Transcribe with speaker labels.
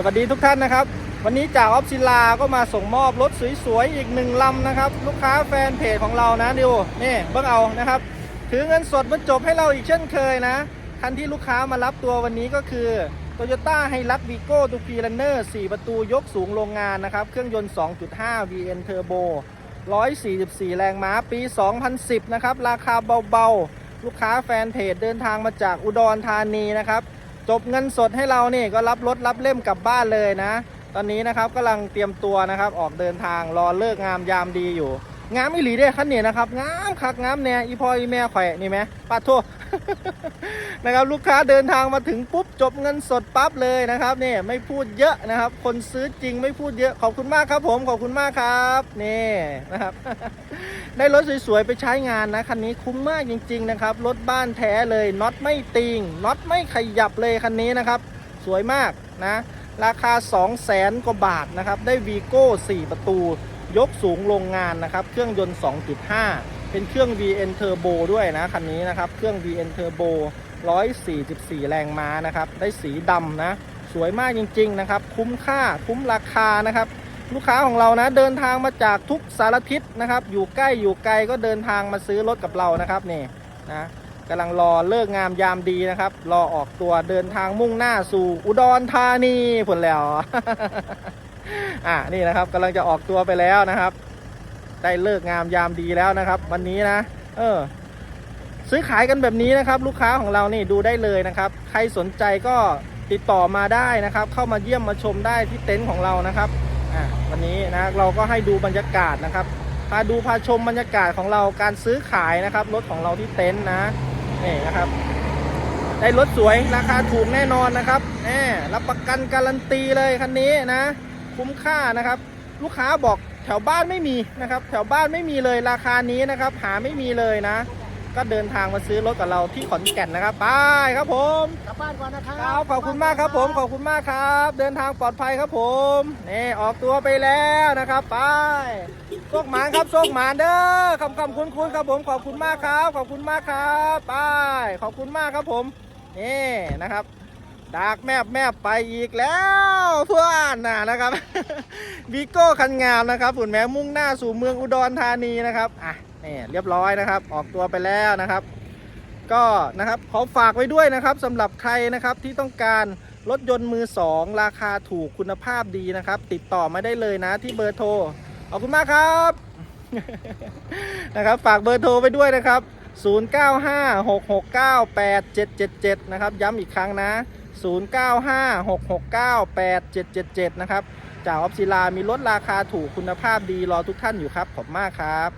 Speaker 1: สวัสดีทุกท่านนะครับ วันนี้จากออฟซิลาก็มาส่งมอบรถสวยๆ อีกหนึ่งลำนะครับ ลูกค้าแฟนเพจของเรานะดิวนี่เบิ่งเอานะครับถือเงินสดมาจบให้เราอีกเช่นเคยนะ คันที่ลูกค้ามารับตัววันนี้ก็คือ Toyota h i l u x v i g o ตูพีรันเนอร์4ประตูยกสูงโรงงานนะครับ เครื่องยนต์ 2.5 VN Turbo 144 แรงม้าปี 2010 นะครับ ราคาเบาๆ ลูกค้าแฟนเพจเดินทางมาจากอุดรธานีนะครับ จบเงินสดให้เรานี่ก็รับรถรับเล่มกลับบ้านเลยนะ ตอนนี้นะครับกำลังเตรียมตัวนะครับ ออกเดินทางรอเลิกงามยามดีอยู่ งามอีหลีเด้คันนี้นะครับงามคักงามเนี่ยอีพออีแม่ข่อยนี่ไหมปาโทนะครับลูกค้าเดินทางมาถึงปุ๊บจบเงินสดปั๊บเลยนะครับนี่ไม่พูดเยอะนะครับ คนซื้อจริงไม่พูดเยอะขอบคุณมากครับผมขอบคุณมากครับนี่นะครับ ได้รถสวยๆไปใช้งานนะคันนี้คุ้มมากจริง ๆ นะครับรถบ้านแท้เลยน็อตไม่ติงน็อตไม่ขยับเลยคันนี้นะครับ สวยมากนะ ราคา 2 0 0แสนกว่าบาทนะครับ ได้วีโก้ 4 ประตู ยกสูงโรงงานนะครับ เครื่องยนต์ 2.5 เป็นเครื่อง VN Turbo ด้วยนะคันนี้นะครับ เครื่อง VN Turbo 144 แรงม้านะครับ ได้สีดำนะ สวยมากจริง ๆ นะครับ คุ้มค่าคุ้มราคานะครับ ลูกค้าของเรานะ เดินทางมาจากทุกสารทิศนะครับ อยู่ใกล้อยู่ไกลก็เดินทางมาซื้อรถกับเรานะครับนี่นะ กำลังรอเลิกงามยามดีนะครับ รอออกตัวเดินทางมุ่งหน้าสู่อุดรธานีผลแล้ว อะนี่นะครับกำลังจะออกตัวไปแล้วนะครับ ได้เลิกงามยามดีแล้วนะครับ วันนี้นะ เออ ซื้อขายกันแบบนี้นะครับ ลูกค้าของเรานี่ดูได้เลยนะครับ ใครสนใจก็ติดต่อมาได้นะครับ เข้ามาเยี่ยมมาชมได้ที่เต็นท์ของเรานะครับอะวันนี้นะเราก็ให้ดูบรรยากาศนะครับพาดูพาชมบรรยากาศของเราการซื้อขายนะครับรถของเราที่เต็นท์นะ นี่นะครับ ได้รถสวยราคาถูกแน่นอนนะครับแหมรับประกันการันตีเลยคันนี้นะ คุ้มค่านะครับ ลูกค้าบอกแถวบ้านไม่มีนะครับ แถวบ้านไม่มีเลยราคานี้นะครับ หาไม่มีเลยนะ ก็เดินทางมาซื้อรถกับเราที่ขอนแก่นนะครับไปครับผม
Speaker 2: กลับบ้านก่อนนะครั
Speaker 1: ครับขอบคุณมากครับผมขอบคุณมากครับ เดินทางปลอดภัยครับผมนี่ออกตัวไปแล้วนะครับไป โชคหมานครับโชคหมานเด้อคำคำคุ้นคุ้นครับผมขอบคุณมากครับ ขอบคุณมากครับไปขอบคุณมากครับผมนี่นะครับดากแมบแมบไปอีกแล้วเพื่อนน่ะนะครับวีโก้คันงามนะครับฝุ่นแม้มุ่งหน้าสู่เมืองอุดรธานีนะครับอะนี่เรียบร้อยนะครับ ออกตัวไปแล้วนะครับ ก็นะครับขอฝากไว้ด้วยนะครับสำหรับใครนะครับที่ต้องการรถยนต์มือสองราคาถูกคุณภาพดีนะครับ ติดต่อมาได้เลยนะที่เบอร์โทร ขอบคุณมากครับ นะครับ ฝากเบอร์โทรไปด้วยนะครับ 0956698777 นะครับ ย้ำอีกครั้งนะ 0956698777 นะครับ จากออฟซิลามีรถราคาถูกคุณภาพดีรอทุกท่านอยู่ครับ ขอบมากครับ